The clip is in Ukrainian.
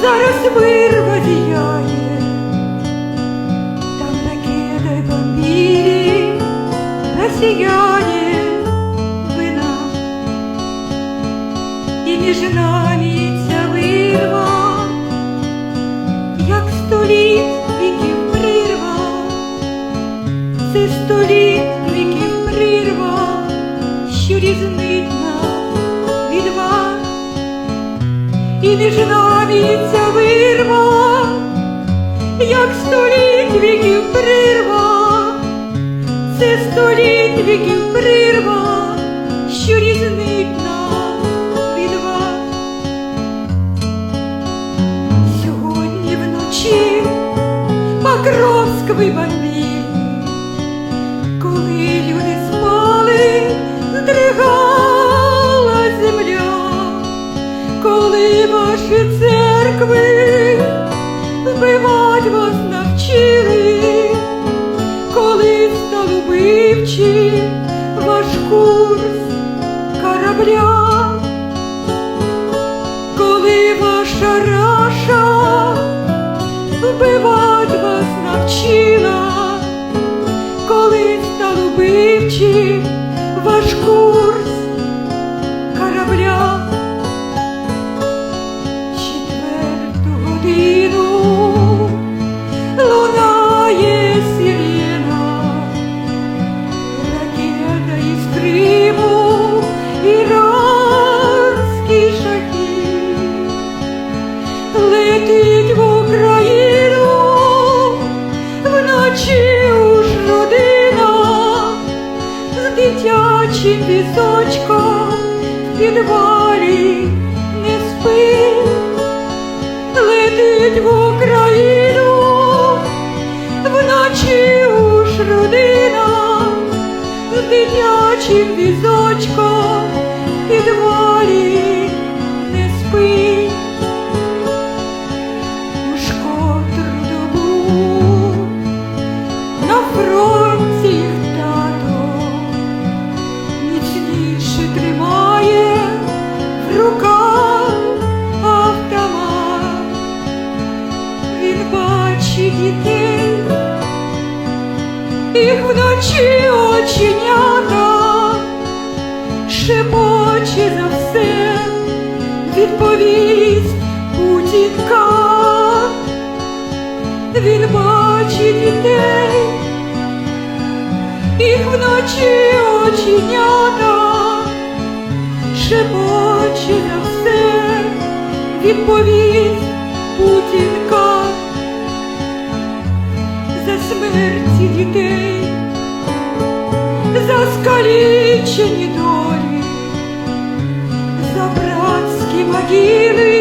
зараз вирва зіяє, там ракета й бомбілі насіяє вина, і між нами ця вирва, як століт віків прирва, це століт і між нами ця вирва, як століт віків прирва, це століт віків прирва, що різнить нас від вас. Сьогодні вночі Покровськ бомбили, ваші церкви вбивать вас навчили, коли став убивчий ваш курс корабля, коли ваша раша вбивать вас навчила, коли став дитячим в підвалі не спить, летить в Україну, вночі уж родина з дитячим візочком їх вночі оченята, шепоче за все, відповість Путінка. Він бачить дітей, їх вночі оченята, шепоче на все, відповість Путінка дітей, за скалічені долі, за братські могили.